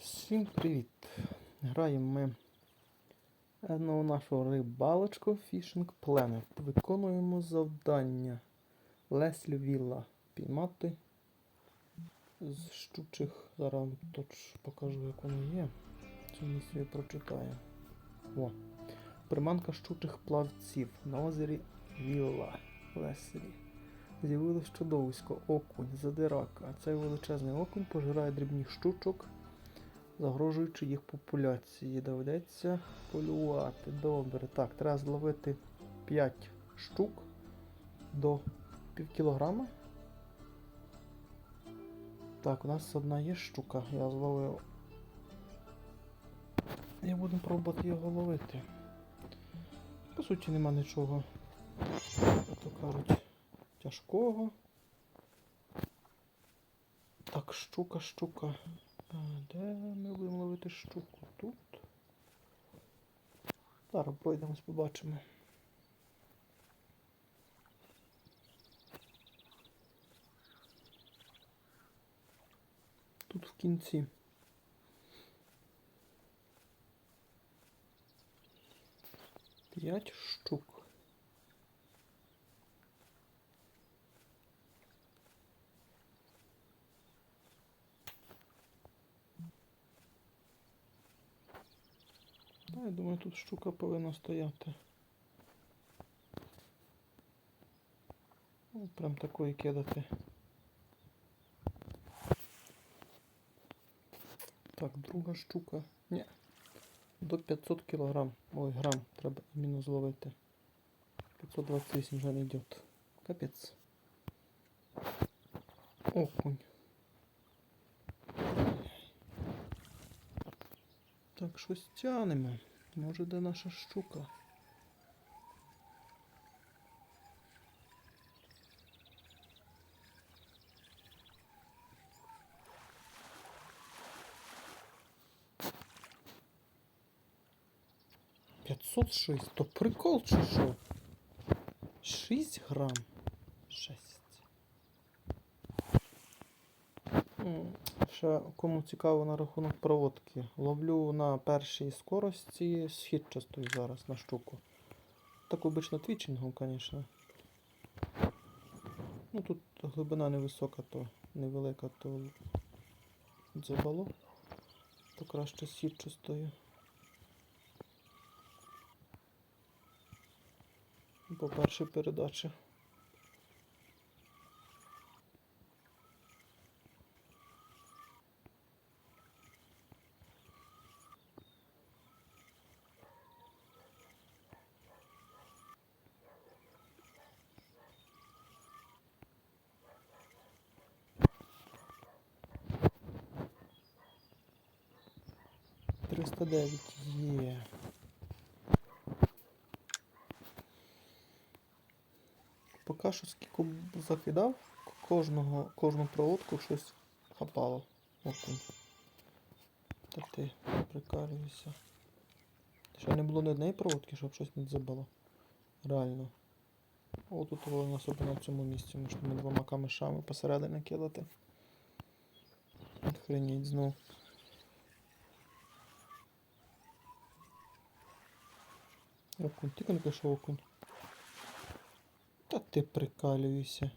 Всім привіт! Граємо ми е, на нашу рибалочку Fishing Planet. Виконуємо завдання Леслі Вілла піймати з щучих. Зараз точ покажу, як воно є. Цю місію прочитаю. О. Приманка щучих плавців на озері Вілла Леслі. З'явилось чудовисько, окунь, задирака. Цей величезний окунь пожирає дрібних щучок загрожуючи їх популяції. Доведеться полювати. Добре. Так, треба зловити 5 штук до пів кілограма. Так, у нас одна є штука, я зловив. І будемо пробувати його ловити. По суті, нема нічого, як кажуть, тяжкого. Так, щука, щука. Де ми будемо ловити штуку? Тут. Зараз пройдемось, побачимо. Тут в кінці. П'ять штук. Та, я думаю, тут штука повинна стояти. Ну, прям такої кидати. Так, друга штука. Ні. До 500 кілограм. Ой, грам треба іменно зловити. 528 вже не йде. Капець. Окунь. Так, щось тянемо. Може, де наша щука? П'ятсот шість. То прикол чи що? 6 грам. 6. Ще кому цікаво на рахунок проводки. Ловлю на першій скорості східчастою зараз на штуку. Так обично твічингом, звісно. Ну тут глибина невисока, то невелика, то дзабало. То краще сітчастою. По першій передачі. Триста дев'ять є. Поки що скільки закидав, кожного, кожну проводку щось хапало. Окунь. Та ти прикарюєшся. Ще не було ні однієї проводки, щоб щось не забило. Реально. О, тут воно особливо на цьому місці. Можна двома камешами посередині кидати. Охренеть знов. Окунь, тільки не пішов окунь. Та ти прикалюєшся.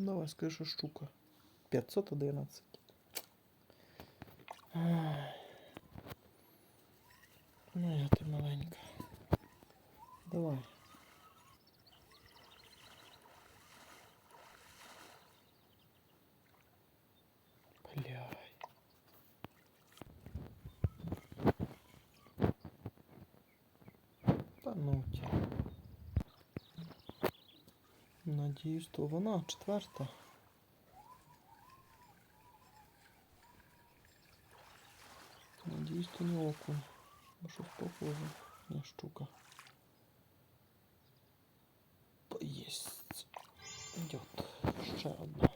Давай, скажи, штука. 511. Ай. Ну, я ти маленька. Давай. Бляй. Та ну тя. Надіюсь, то вона четверта. Надіюсь, то не окунь. Бо щось похоже. Не штука. Єсть. Идет. Ще одна.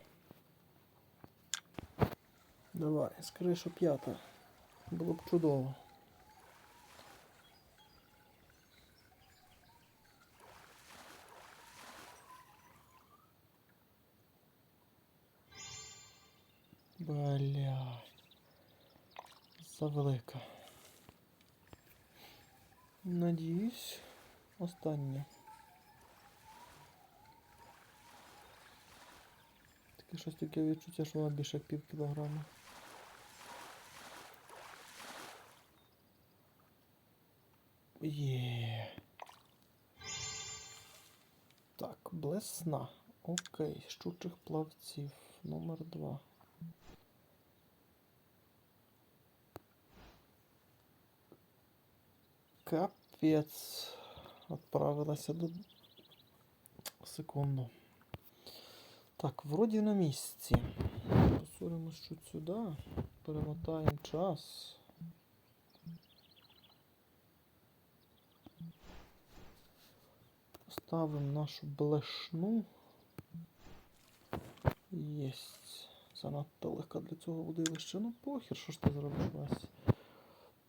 Давай, скажи, п'ята. Було б чудово. Бля. Завелика. Надіюсь, останнє. Таке щось таке відчуття, що вона більше як пів кілограма. Є. Так, блесна. Окей, щучих плавців. Номер два. Капець. Отправилася до. Секунду. Так, вроді на місці. Посуримось чуть сюди. Перемотаємо час. Ставимо нашу блешну. Єсть. Занадто легка для цього водилища. Ну похер, що ж ти зробиш Вась?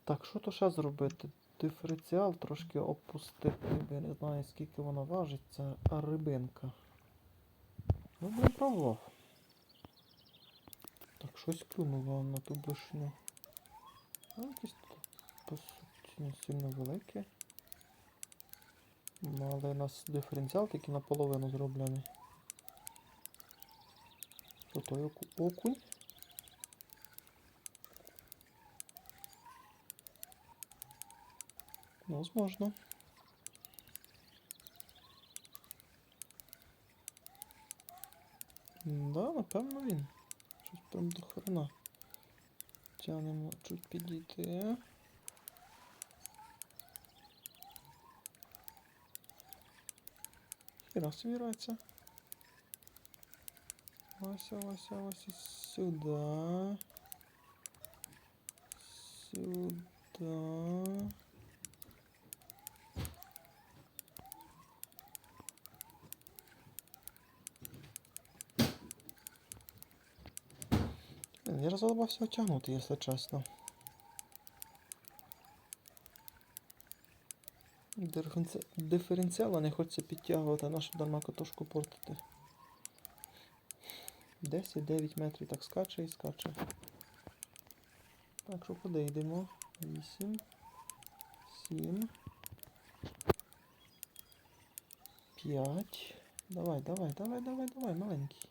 Так, що то ще зробити? Диференціал трошки опустити, я не знаю скільки вона важить, ця рибинка. Ну, блин, пробував. Так, щось клюнуло на ту блишню. Ну, якісь по суті, не сильно велике. Ну, але у нас диференціал тільки наполовину зроблений. Що оку- окунь? Возможно. Да, напевно він. Щось прям до хрена. Тянемо чуть підійти. Хіра собі рація. Вася, Вася, Вася, сюда. Сюда. Я розголовався отягнути, якщо чесно. Диференці... Диференціала не хочеться підтягувати, нашу дарма катушку портити. 10-9 метрів так скаче і скаче. Так, що куди йдемо? 8, 7, 5. Давай, давай, давай, давай, давай, маленький.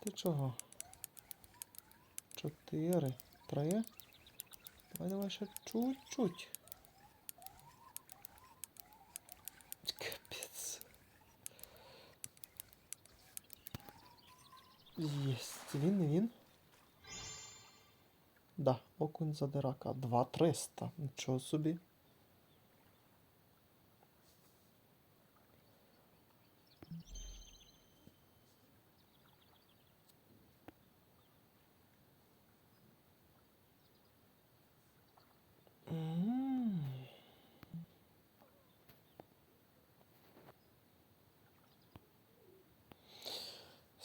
Ти чого? 4, 3. Давай, давай ще чуть-чуть. Капець. Єсть. Він він. Да, окунь задирака. 2300. Нічого собі.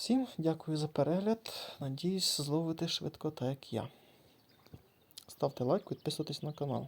Всім дякую за перегляд. Надіюсь, зловити швидко так, як я. Ставте лайк, підписуйтесь на канал.